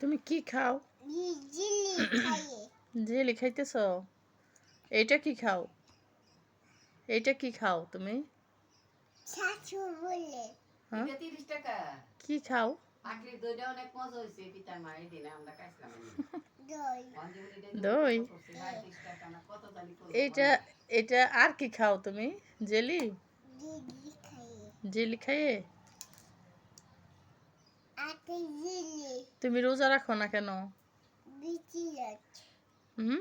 তুমি কি খাও? জিলি খাইতেছ? এইটা কি খাও? এইটা কি খাও তুমি? হ্যাঁ? এটা কি খাও? দই। এইটা এটা আর কি খাও তুমি? জেলি? জেলি খাইয়ে জেলি খাইয়ে আতে জিলি তুমি রোজা রাখো না কেন? হুম?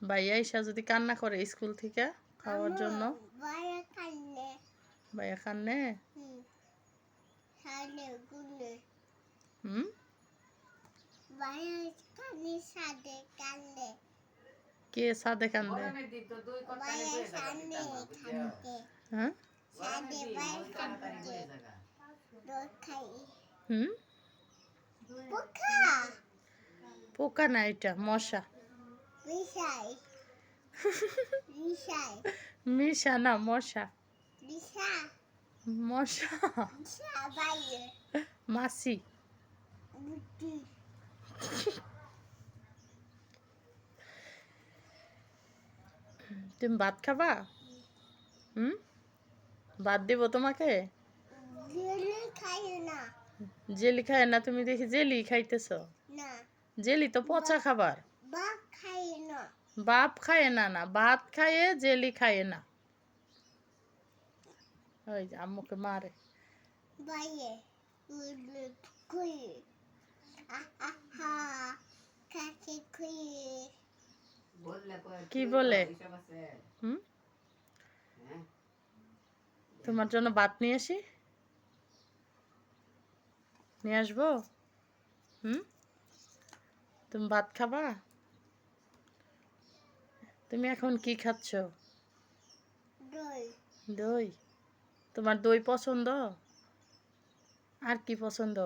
ভাইয়া ঈশা যদি কান্না করে স্কুল থেকে খাওয়ার জন্য? ভাইয়া কান্নে। হুম। কে সাদে কান্দে? হ্যাঁ? হুম? পোকা না এটা, মশা। মিশা না, মশা। মশা। মাসি। তুমি ভাত খাবা? হুম? ভাত দেব তোমাকে? না জেলি খায় না তুমি দেখি জেলি খাইতেছ? না। জেলি তো পচা খাবার। বাপ খায় না। না ভাত খায়ে জেলি খায় না। ওই যে আম্মুকে মারে। কি তুই বলে? হুম? হ্যাঁ? তোমার জন্য ভাত নিয়ে আসি? নিয়ে আসব? হুম? তুমি ভাত খাবা? তুমি এখন কি খাচ্ছ? দই। তোমার দই পছন্দ? আর কি পছন্দ?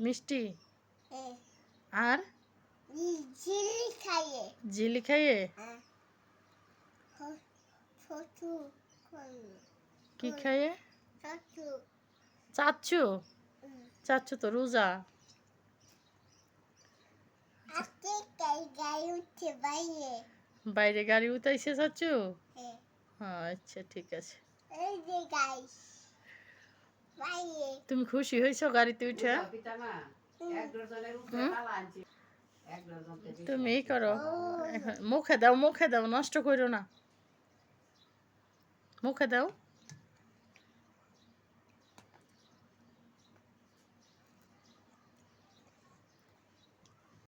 মিষ্টি? আর? জিলি খাইয়ে। কি খাইয়ে? চাচ্ছু চাচ্ছু তো রোজা? বাইরে। গাড়ি উঠাইছে চাচ্ছু? হ্যাঁ। আচ্ছা ঠিক আছে। এই যে গাই বাইরে। তুমি খুশি হয়েছো গাড়িতে উঠে? তুমি এই করো। মুখে দাও মুখে দাও নষ্ট করো না। মুখে দাও।